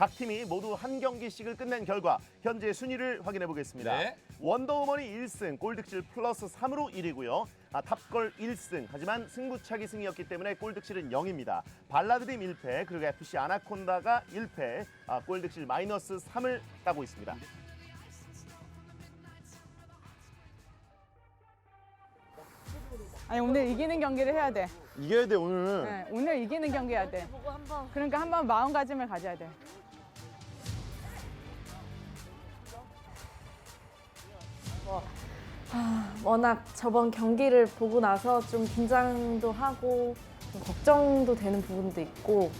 각 팀이 모두 한 경기씩을 끝낸 결과 현재 순위를 확인해 보겠습니다. 네. 원더우먼이 1승, 골득실 플러스 3으로 1위고요. 아, 탑걸 1승, 하지만 승부차기 승이었기 때문에 골득실은 0입니다. 발라드림 1패, 그리고 FC 아나콘다가 1패, 아, 골득실 마이너스 3을 따고 있습니다. 아니 오늘 이기는 경기를 해야 돼. 이겨야 돼 오늘. 네, 오늘 이기는 경기 해야 돼. 그러니까 한번 마음가짐을 가져야 돼. 워낙 저번 경기를 보고 나서 좀 긴장도 하고 좀 걱정도 되는 부분도 있고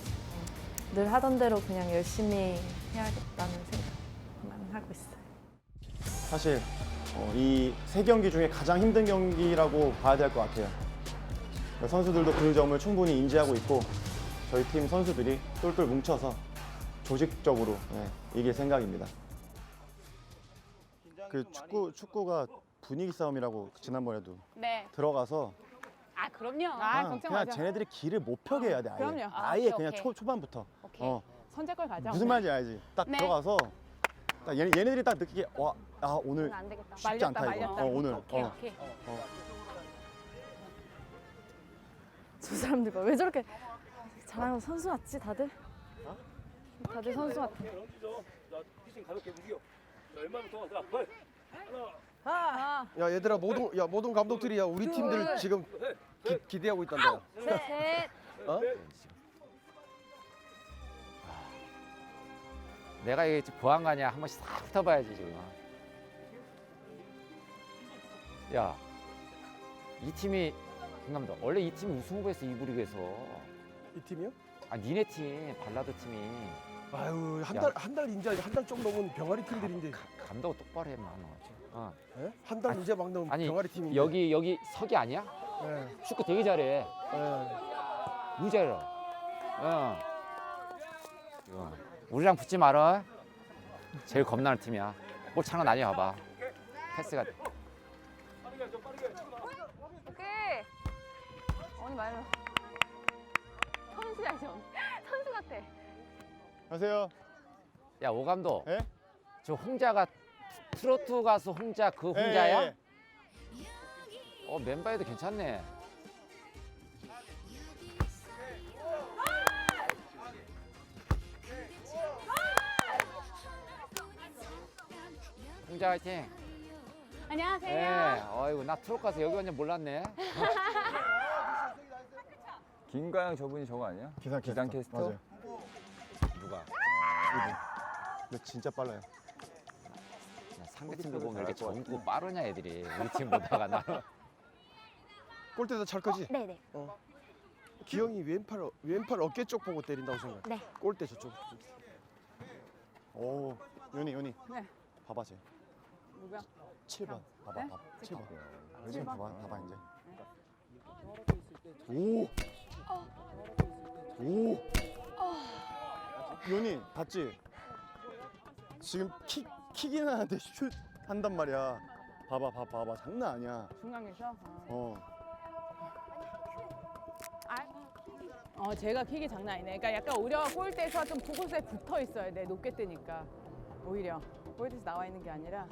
늘 하던 대로 그냥 열심히 해야겠다는 생각만 하고 있어요. 사실 어, 이세 경기 중에 가장 힘든 경기라고 봐야 될 것 같아요. 선수들도 그 점을 충분히 인지하고 있고 저희 팀 선수들이 똘똘 뭉쳐서 조직적으로 네, 이길 생각입니다. 그 축구 축구가 분위기 싸움이라고 지난번에도 네. 들어가서 아 그럼요. 아, 그냥, 걱정 그냥 마세요. 쟤네들이 길을 못 펴게 해야 돼. 아예, 그럼요. 아, 아예 오케이, 그냥 오케이. 초, 초반부터. 오케이. 어, 선제골 가자. 무슨 오늘. 말인지 알지? 딱 네. 들어가서 딱 얘네, 얘네들이 딱 느끼게 와, 아 오늘 안 되겠다. 쉽지 말렸다, 않다 이거. 말렸다. 어, 오늘. 오케이 어. 오케이. 저 사람들 왜 저렇게 잘하는 선수 같지 다들? 다들 선수 같아. 아, 야 얘들아 모든 야 모든 감독들이 야. 우리 팀들 지금 기, 기대하고 있단다. 셋. 어? 내가 이게 지금 보안관이야 한 번씩 싹 훑어봐야지 지금. 야, 이 팀이 김 감독 원래 이 팀이 우승 후보에서 이부 리그에서. 이 팀이요? 아 니네 팀 발라드 팀이 아유 한 야. 달 한달 이제 한달 좀 넘은 병아리 팀들인데 가- 감독 똑바로 해만 어. 예? 한달 이제 막 넘은 아니 병아리 팀인데. 여기 여기 석이 아니야? 예, 축구 되게 잘해. 예. 무자라. 어. 어. 우리랑 붙지 말아. 제일 겁나는 팀이야. 볼 차는 아니야 봐봐. 패스가 오케이. 언니 말로. 선수야 지 언니. 안녕하세요. 야 오감도. 예? 저 홍자가 트로트 가수 홍자 그 홍자야? 예, 예. 어 멤버에도 괜찮네. 홍자 화이팅. 안녕하세요. 예. 어이구 나 트로트 가수 여기 완전 몰랐네. 김가영 저분이 저거 아니야? 기상 캐스터. 기상 캐스터? 맞아요. 누가? 근데 진짜 빨라요. 야, 상대팀도 보면 이렇게 젊고 빠르냐 애들이 우리 팀 보다가 나. 골대도 찰 거지? 네네. 기영이 왼팔 어- 왼팔 어깨 쪽 보고 때린다고 생각. 네. 골대 저쪽. 오, 윤희, 윤희. 네. 봐봐, 쟤. 누구야? 7번. 봐봐, 네? 봐봐. 7번. 지금 칠 번? 봐봐, 봐봐 이제. 오. 오. 윤희, 봤지? 지금 킥 킥이나 하는데 슛 한단 말이야. 봐봐, 봐봐, 봐봐. 장난 아니야. 중앙에서. 어. 어. 어, 제가 킥이 장난 아니네. 그러니까 약간 오히려 골대에서 좀 그곳에 붙어 있어야 돼. 높게 뜨니까. 오히려 골대에서 나와 있는 게 아니라